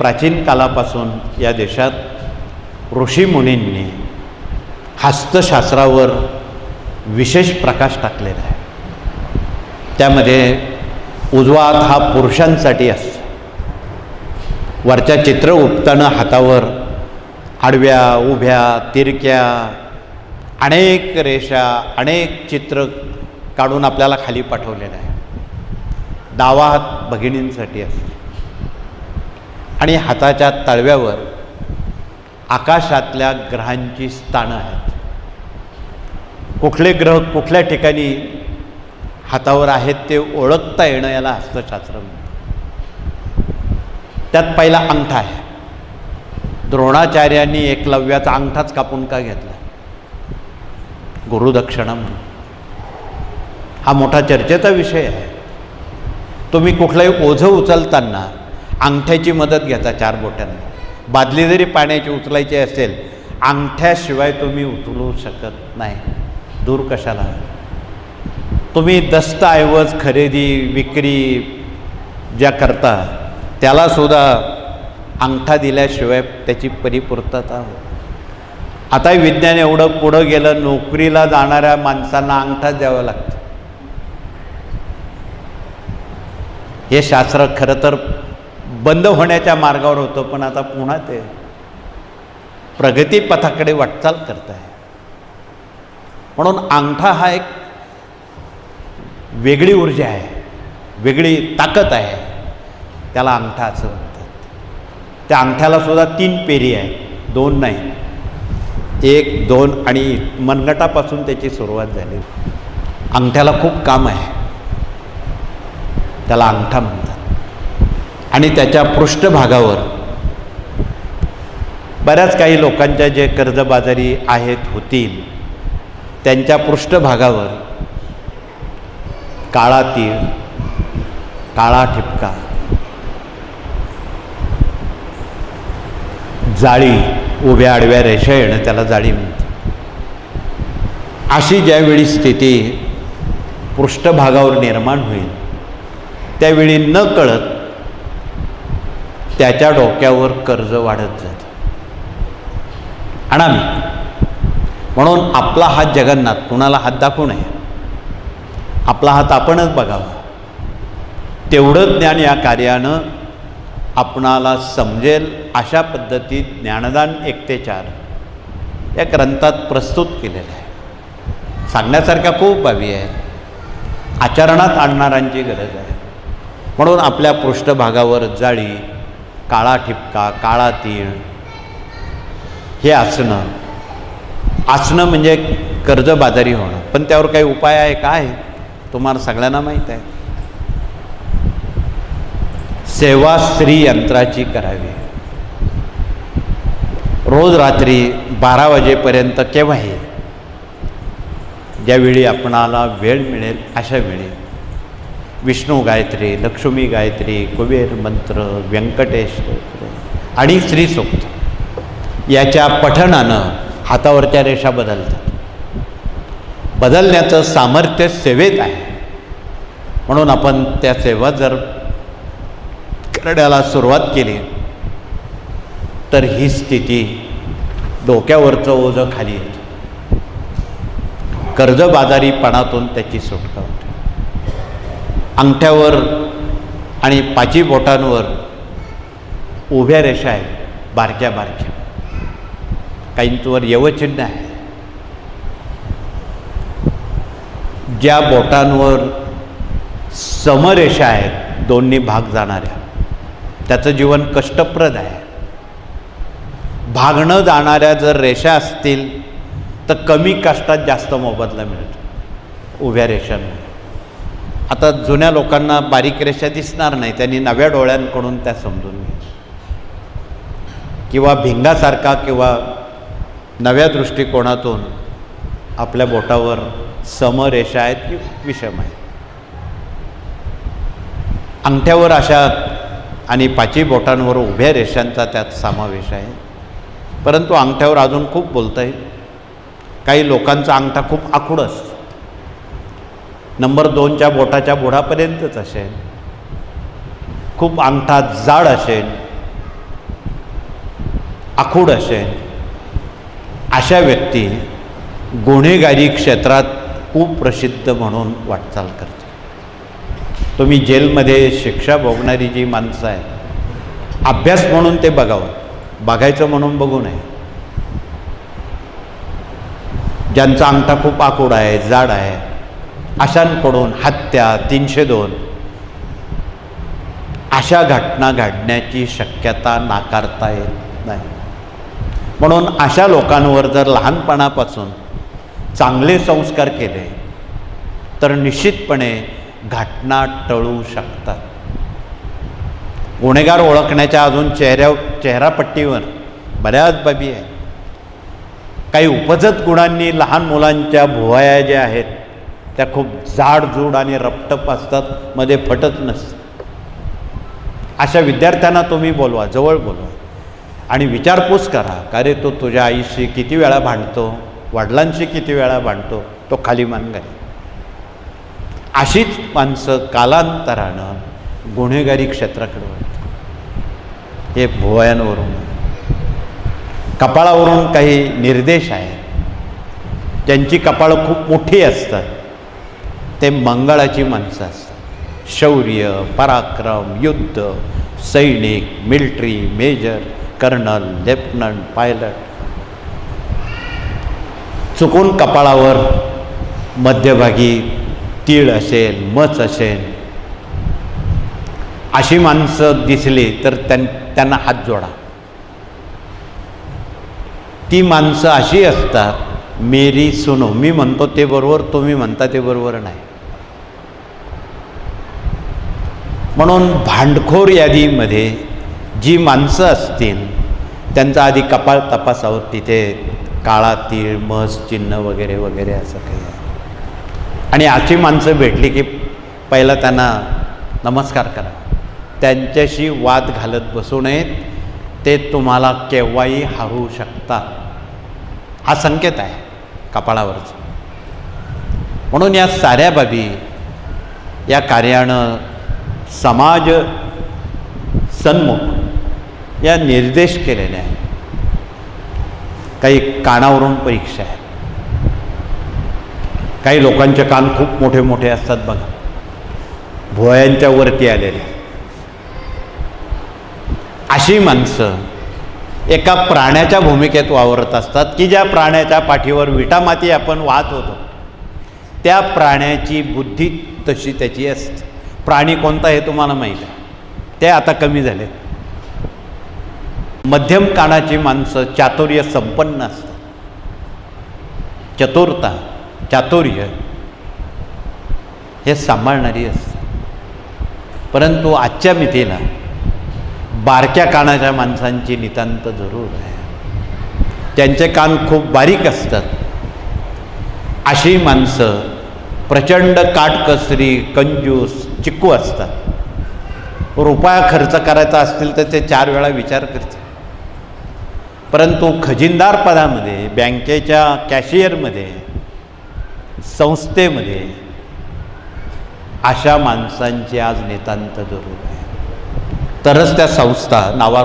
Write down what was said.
प्राचीन कालापासून या देशात ऋषीमुनींनी हस्तशास्त्रावर विशेष प्रकाश टाकलेला आहे. त्यामध्ये उजवा हात हा पुरुषांसाठी असतो. वरच्या चित्र उपताना हातावर आडव्या उभ्या तिरक्या अनेक रेषा अनेक चित्र काढून आपल्याला खाली पाठवलेलं आहे. डावा हात भगिनींसाठी असतो. आणि हाताच्या तळव्यावर आकाशातल्या ग्रहांची स्थानं आहेत. कुठले ग्रह कुठल्या ठिकाणी हातावर आहेत ते ओळखता येणं याला हस्तशास्त्र म्हणतात. त्यात पहिला अंगठा आहे. द्रोणाचार्यांनी एकलव्याचा अंगठाच कापून का घेतला? गुरुदक्षिणा म्हणून. हा मोठा चर्चेचा विषय आहे. तुम्ही कुठलंही ओझं उचलताना अंगठ्याची मदत घेता चार बोटांनी. बादली जरी पाण्याची उचलायची असेल अंगठ्याशिवाय तुम्ही उचलू शकत नाही. दूर कशाला? तुम्ही दस्तऐवज खरेदी विक्री ज्या करता त्यालासुद्धा अंगठा दिल्याशिवाय त्याची परिपूर्तता होत आता विज्ञान एवढं पुढं गेलं नोकरीला जाणाऱ्या माणसांना अंगठा द्यावं लागतं. हे शास्त्र खरं तर बंद होण्याच्या मार्गावर होतं पण आता पुन्हा ते प्रगतीपथाकडे वाटचाल करत आहे म्हणून अंगठा हा एक वेगळी ऊर्जा आहे वेगळी ताकद आहे त्याला अंगठा असं म्हणतात. त्या अंगठ्याला सुद्धा तीन पेरी आहे दोन नाही. एक दोन आणि मनगटापासून त्याची सुरुवात झाली. अंगठ्याला खूप काम आहे. त्याला अंगठा म्हणतात. आणि त्याच्या पृष्ठभागावर बऱ्याच काही लोकांच्या जे कर्जबाजारी आहेत होतील त्यांच्या पृष्ठभागावर काळा तीळ काळा ठिपका जाळी उभ्या आडव्या रेषा येणं त्याला जाळी म्हणते अशी ज्यावेळी स्थिती पृष्ठभागावर निर्माण होईल त्यावेळी न कळत त्याच्या डोक्यावर कर्ज वाढत जातं. अनामी. म्हणून आपला हात जगन्नाथ कुणाला हात दाखवू नये? आपला हात आपणच बघावा. तेवढं ज्ञान या कार्यानं आपणाला समजेल अशा पद्धतीत ज्ञानदान एकतेचार चार या ग्रंथात प्रस्तुत केलेलं आहे. सांगण्यासारख्या खूप बाबी आहे आचरणात आणणाऱ्यांची गरज आहे. म्हणून आपल्या पृष्ठभागावर जाळी काळा ठिपका काळा तीळ. हे आसनं. आसनं म्हणजे कर्जबाजारी होणं. पण त्यावर काही उपाय आहे काय तुम्हाला सगळ्यांना माहीत आहे. सेवा स्त्री यंत्राची करावी. रोज रात्री बारा वाजेपर्यंत केव्हाही ज्यावेळी आपणाला वेळ मिळेल अशा वेळी विष्णू गायत्री लक्ष्मी गायत्री कुबेर मंत्र व्यंकटेश स्तोत्र आणि श्रीसूक्त याच्या पठणानं हातावरच्या रेषा बदलतात. बदलण्याचं सामर्थ्य सेवेत आहे. म्हणून आपण त्या सेवा जर करण्याला सुरुवात केली तर ही स्थिती डोक्यावरचं ओझं खाली येतं. कर्जबाजारीपणातून त्याची सुटका होते. अंगठ्यावर आणि पाची बोटांवर उभ्या रेषा आहेत बारक्या बारक्या. काहींचवर यवचिन्ह आहे. ज्या बोटांवर समरेषा आहेत दोन्ही भाग जाणाऱ्या. त्याचं जीवन कष्टप्रद आहे. भागणं जाणाऱ्या जर रेषा असतील तर कमी कष्टात जास्त मोबदला मिळतो. उभ्या रेषांमध्ये आता जुन्या लोकांना बारीक रेषा दिसणार नाही. त्यांनी नव्या डोळ्यांकडून त्या समजून घ्या. किंवा भिंगासारखा किंवा नव्या दृष्टिकोनातून आपल्या बोटावर समरेषा आहेत की विषम आहेत. अंगठ्यावर अशा आणि पाची बोटांवर उभ्या रेषांचा त्यात समावेश आहे. परंतु अंगठ्यावर अजून खूप बोलता येईल. काही लोकांचा अंगठा खूप आखूड असतो. नंबर दोनच्या बोटाच्या बुडापर्यंतच असेल. खूप अंगठा जाड असेल. आखूड असेल. अशा व्यक्ती गुन्हेगारी क्षेत्रात खूप प्रसिद्ध म्हणून वाटचाल करते. तुम्ही जेलमध्ये शिक्षा भोगणारी जी माणसं आहेत अभ्यास म्हणून ते बघावं. बघायचं म्हणून बघू नये. ज्यांचा अंगठा खूप आखूड आहे जाड आहे अशांकडून हत्या तीनशे दोन. अशा घटना घडण्याची शक्यता नाकारता येत नाही. म्हणून अशा लोकांवर जर लहानपणापासून चांगले संस्कार केले तर निश्चितपणे घटना टळू शकतात. गुन्हेगार ओळखण्याच्या अजून चेहऱ्या चेहरापट्टीवर बऱ्याच बाबी आहे काही उपजत गुणांनी लहान मुलांच्या भुवाया ज्या आहेत त्या खूप जाडजूड आणि रपटप असतात मध्ये फटत नसतात अशा विद्यार्थ्यांना तुम्ही बोलवा जवळ बोलवा. आणि विचारपूस करा का रे तो तुझ्या आईशी किती वेळा भांडतो? वडिलांशी किती वेळा भांडतो? तो खाली मान घाल. अशीच माणसं कालांतरानं गुन्हेगारी क्षेत्राकडे वळतात. हे भुवयांवरून. कपाळावरून काही निर्देश आहेत. त्यांची कपाळं खूप मोठी असतात. ते मंगळाची माणसं असतात. शौर्य पराक्रम युद्ध सैनिक military major colonel lieutenant pilot. चुकून कपाळावर मध्यभागी तीळ असेल मच असेल अशी माणसं दिसली तर त्यां त्यांना हात जोडा. ती माणसं अशी असतात मेरी सुनो मी म्हणतो ते बरोबर तुम्ही म्हणता ते बरोबर नाही. म्हणून भांडखोर यादीमध्ये जी माणसं असतील त्यांचा आधी कपाळ तपासावं तिथे काळा तीळ मस चिन्ह वगैरे वगैरे असं काही. आहे आणि अशी माणसं भेटली की पहिला त्यांना नमस्कार करा. त्यांच्याशी वाद घालत बसू नयेत ते तुम्हाला केव्हाही हरू शकतात. हा संकेत आहे कपाळावरचा. म्हणून या साऱ्या बाबी या कार्यानं समाज सन्मुख. या निर्देश केलेले आहे काही कानावरून परीक्षा आहे काही लोकांचे कान खूप मोठे मोठे असतात बघा. भुवयांच्या वरती आलेले. अशी माणसं एका प्राण्याच्या भूमिकेत वावरत असतात की ज्या प्राण्याच्या पाठीवर विटामाती आपण वाहत होतो. त्या प्राण्याची बुद्धी तशी त्याची असते. प्राणी कोणता हे तुम्हाला माहीत आहे? ते आता कमी झाले मध्यम कानाची माणसं चातुर्य संपन्न असतात. चतुरता चातुर्य हे सांभाळणारी असते परंतु आजच्या मितीला बारक्या कानाच्या माणसांची नितांत जरूर आहे. त्यांचे कान खूप बारीक असतात. अशी माणसं प्रचंड काटकसरी कंजूस चिक्कू असतात. रुपया खर्च करायचा असतील तर ते चार वेळा विचार करते परंतु खजिनदार पदामध्ये बँकेच्या कॅशियरमध्ये संस्थेमध्ये अशा माणसांची आज नितांत जरूर आहे तरच त्या संस्था नावा